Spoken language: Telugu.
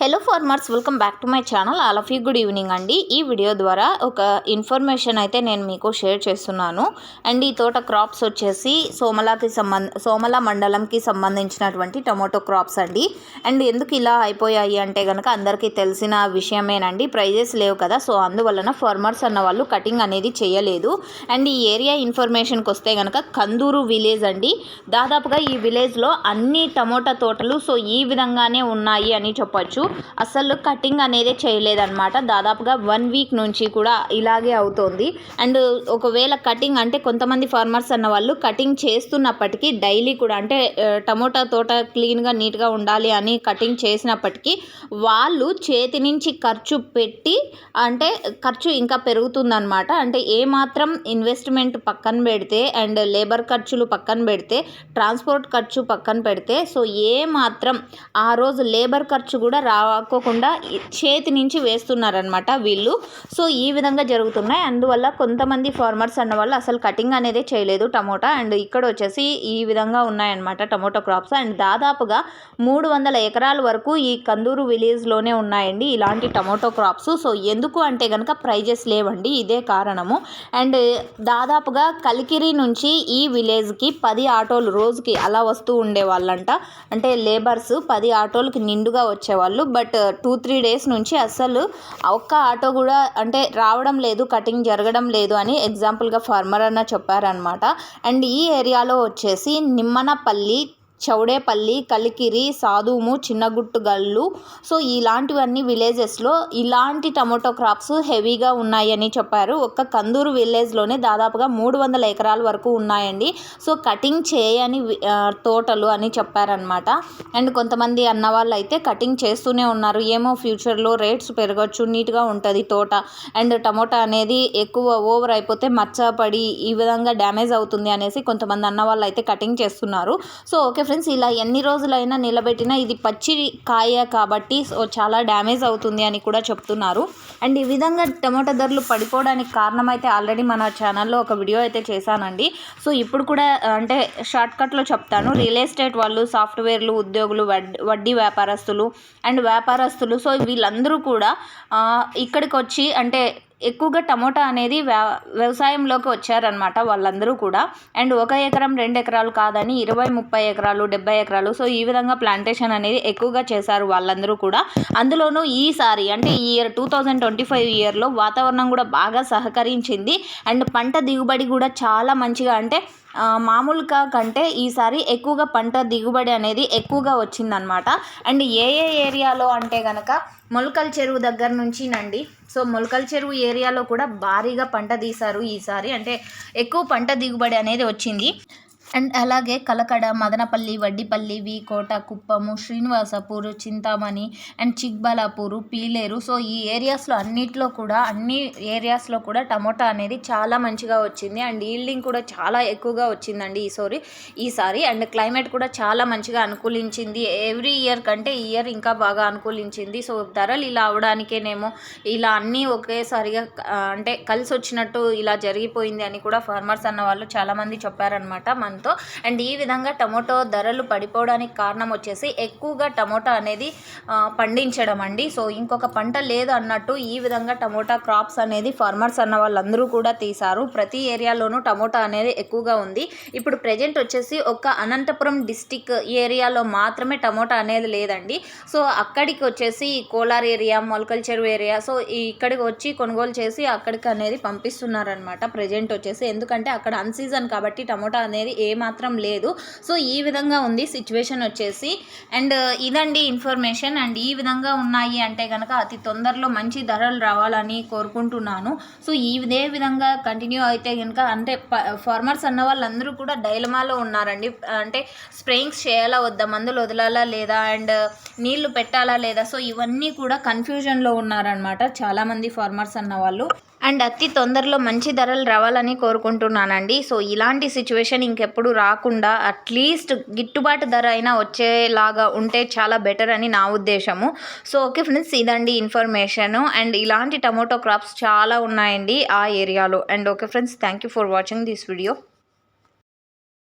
Hello farmers welcome back to my channel all of you good evening అండి. ఈ వీడియో ద్వారా ఒక ఇన్ఫర్మేషన్ అయితే నేను మీకు షేర్ చేస్తున్నాను. అండ్ ఈ తోట క్రాప్స్ వచ్చేసి సోమలాకి సంబంధ సోమల మండలంకి సంబంధించినటువంటి టొమాటో క్రాప్స్ అండి. అండ్ ఎందుకు ఇలా అయిపోయాయి అంటే కనుక అందరికీ తెలిసిన విషయమేనండి. ప్రైజెస్ లేవు కదా సో అందువలన ఫార్మర్స్ అన్న వాళ్ళు కటింగ్ అనేది చేయలేదు. అండ్ ఈ ఏరియా ఇన్ఫర్మేషన్కి వస్తే కనుక కందూరు విలేజ్ అండి. దాదాపుగా ఈ విలేజ్లో అన్ని టమోటా తోటలు సో ఈ విధంగానే ఉన్నాయి అని చెప్పొచ్చు. అసలు కటింగ్ అనేది చేయలేదన్నమాట. దాదాపుగా వన్ వీక్ నుంచి కూడా ఇలాగే అవుతోంది. అండ్ ఒకవేళ కటింగ్ అంటే కొంతమంది ఫార్మర్స్ అన్న వాళ్ళు కటింగ్ చేస్తున్నప్పటికీ డైలీ కూడా అంటే టమోటా తోట క్లీన్గా నీట్గా ఉండాలి అని కటింగ్ చేసినప్పటికీ వాళ్ళు చేతి నుంచి ఖర్చు పెట్టి అంటే ఖర్చు ఇంకా పెరుగుతుందన్నమాట. అంటే ఏమాత్రం ఇన్వెస్ట్మెంట్ పక్కన పెడితే అండ్ లేబర్ ఖర్చులు పక్కన పెడితే ట్రాన్స్పోర్ట్ ఖర్చు పక్కన పెడితే సో ఏ మాత్రం ఆ రోజు లేబర్ ఖర్చు కూడా తాకోకుండా చేతి నుంచి వేస్తున్నారనమాట వీళ్ళు. సో ఈ విధంగా జరుగుతున్నాయి. అందువల్ల కొంతమంది ఫార్మర్స్ అన్న వాళ్ళు అసలు కటింగ్ అనేది చేయలేదు టమోటా. అండ్ ఇక్కడ వచ్చేసి ఈ విధంగా ఉన్నాయన్నమాట టమోటా క్రాప్స్. అండ్ దాదాపుగా మూడు వందల ఎకరాల వరకు ఈ కందూరు విలేజ్లోనే ఉన్నాయండి ఇలాంటి టమోటో క్రాప్స్. సో ఎందుకు అంటే కనుక ప్రైజెస్ లేవండి. ఇదే కారణము. అండ్ దాదాపుగా కలికిరి నుంచి ఈ విలేజ్కి పది ఆటోలు రోజుకి అలా వస్తూ ఉండేవాళ్ళంట. అంటే లేబర్స్ పది ఆటోలకి నిండుగా వచ్చేవాళ్ళు. బట్ టూ త్రీ డేస్ నుంచి అస్సలు ఒక్క ఆటో కూడా అంటే రావడం లేదు కటింగ్ జరగడం లేదు అని ఎగ్జాంపుల్గా ఫార్మర్ అన్న చెప్పారనమాట అండ్ ఈ ఏరియాలో వచ్చేసి నిమ్మనపల్లి చౌడేపల్లి కలికిరి సాధుము చిన్నగుట్టుగల్లు. సో ఇలాంటివన్నీ విలేజెస్లో ఇలాంటి టమోటో క్రాప్స్ హెవీగా ఉన్నాయని చెప్పారు. ఒక్క కందూరు విలేజ్లోనే దాదాపుగా మూడు వందల ఎకరాల వరకు ఉన్నాయండి. సో కటింగ్ చేయని తోటలు అని చెప్పారనమాట అండ్ కొంతమంది అన్న వాళ్ళు అయితే కటింగ్ చేస్తూనే ఉన్నారు. ఏమో ఫ్యూచర్లో రేట్స్ పెరగచ్చు నీట్గా ఉంటుంది తోట. అండ్ టమోటా అనేది ఎక్కువ ఓవర్ అయిపోతే మచ్చపడి ఈ విధంగా డ్యామేజ్ అవుతుంది అనేసి కొంతమంది అన్న వాళ్ళు అయితే కటింగ్ చేస్తున్నారు. సో ఓకే ఫ్రెండ్స్ ఇలా ఎన్ని రోజులైనా నిలబెట్టినా ఇది పచ్చి కాయ కాబట్టి సో చాలా డ్యామేజ్ అవుతుంది అని కూడా చెప్తున్నారు. అండ్ ఈ విధంగా టమాటా ధరలు పడిపోవడానికి కారణం అయితే ఆల్రెడీ మన ఛానల్లో ఒక వీడియో అయితే చేశానండి. సో ఇప్పుడు కూడా అంటే షార్ట్కట్లో చెప్తాను. రియల్ ఎస్టేట్ వాళ్ళు సాఫ్ట్వేర్లు ఉద్యోగులు వడ్డీ వ్యాపారస్తులు అండ్ వ్యాపారస్తులు సో వీళ్ళందరూ కూడా ఇక్కడికి వచ్చి అంటే ఎక్కువగా టమోటా అనేది వ్యా వ్యవసాయంలోకి వచ్చారనమాట వాళ్ళందరూ కూడా. అండ్ ఒక ఎకరం రెండు ఎకరాలు కాదని ఇరవై ముప్పై ఎకరాలు డెబ్బై ఎకరాలు సో ఈ విధంగా ప్లాంటేషన్ అనేది ఎక్కువగా చేశారు వాళ్ళందరూ కూడా. అందులోనూ ఈసారి అంటే ఈ year two thousand twenty five ఇయర్లో వాతావరణం కూడా బాగా సహకరించింది. అండ్ పంట దిగుబడి కూడా చాలా మంచిగా అంటే మామూలుగా కంటే ఈసారి ఎక్కువగా పంట దిగుబడి అనేది ఎక్కువగా వచ్చిందనమాట అండ్ ఏ ఏ ఏరియాలో అంటే కనుక మొలకల చెరువు దగ్గర నుంచి నండి సో మొలకల చెరువు ఏరియాలో కూడా భారీగా పంట తీశారు ఈసారి. అంటే ఎక్కువ పంట దిగుబడి అనేది వచ్చింది. అండ్ అలాగే కలకడ మదనపల్లి వడ్డిపల్లి వికోట కుప్పము శ్రీనివాసపూర్ చింతామణి అండ్ చిక్బలాపూరు పీలేరు. సో ఈ ఏరియాస్లో అన్నిట్లో కూడా అన్ని ఏరియాస్లో కూడా టమోటా అనేది చాలా మంచిగా వచ్చింది. అండ్ ఈల్డింగ్ కూడా చాలా ఎక్కువగా వచ్చిందండి ఈసారి ఈసారి అండ్ క్లైమేట్ కూడా చాలా మంచిగా అనుకూలించింది. ఎవ్రీ ఇయర్ కంటే ఈ ఇయర్ ఇంకా బాగా అనుకూలించింది. సో ధరలు ఇలా అవడానికేనేమో ఇలా అన్నీ ఒకేసారిగా అంటే కలిసి వచ్చినట్టు ఇలా జరిగిపోయింది అని కూడా ఫార్మర్స్ అన్న వాళ్ళు చాలామంది చెప్పారనమాట మన కావడంతో అండ్ ఈ విధంగా టమోటో ధరలు పడిపోవడానికి కారణం వచ్చేసి ఎక్కువగా టమోటా అనేది పండించడం అండి. సో ఇంకొక పంట లేదు అన్నట్టు ఈ విధంగా టమోటా క్రాప్స్ అనేది ఫార్మర్స్ అన్న వాళ్ళందరూ కూడా తీశారు. ప్రతి ఏరియాలోనూ టమోటా అనేది ఎక్కువగా ఉంది. ఇప్పుడు ప్రజెంట్ వచ్చేసి ఒక అనంతపురం డిస్టిక్ ఏరియాలో మాత్రమే టమోటా అనేది లేదండి. సో అక్కడికి వచ్చేసి కోలార్ ఏరియా మొలకల్ చెరువు ఏరియా సో ఇక్కడికి వచ్చి కొనుగోలు చేసి అక్కడికి అనేది పంపిస్తున్నారనమాట ప్రజెంట్ వచ్చేసి. ఎందుకంటే అక్కడ అన్సీజన్ కాబట్టి టమోటా అనేది ఏమాత్రం లేదు. సో ఈ విధంగా ఉంది సిచ్యువేషన్ వచ్చేసి. అండ్ uh, ఇదండి ఇన్ఫర్మేషన్. అండ్ ఈ విధంగా ఉన్నాయి అంటే కనుక అతి తొందరలో మంచి ధరలు రావాలని కోరుకుంటున్నాను. సో ఈ ఇదే విధంగా కంటిన్యూ అయితే కనుక అంటే ఫార్మర్స్ uh, అన్న వాళ్ళందరూ కూడా డైలమాలో ఉన్నారండి. అంటే స్ప్రేయింగ్స్ చేయాలా వద్దా మందులు వదలాలా లేదా? అండ్ uh, నీళ్ళు పెట్టాలా లేదా? సో ఇవన్నీ కూడా కన్ఫ్యూజన్లో ఉన్నారనమాట చాలామంది ఫార్మర్స్ అన్న వాళ్ళు. అండ్ అతి తొందరలో మంచి ధరలు రావాలని కోరుకుంటున్నానండి. సో ఇలాంటి సిచ్యువేషన్ ఇంకెప్పుడు రాకుండా అట్లీస్ట్ గిట్టుబాటు ధర అయినా వచ్చేలాగా ఉంటే చాలా బెటర్ అని నా ఉద్దేశము. సో ఓకే ఫ్రెండ్స్ ఇదండి ఇన్ఫర్మేషన్. అండ్ ఇలాంటి టమోటో క్రాప్స్ చాలా ఉన్నాయండి ఆ ఏరియాలో. And okay friends thank you for watching this video.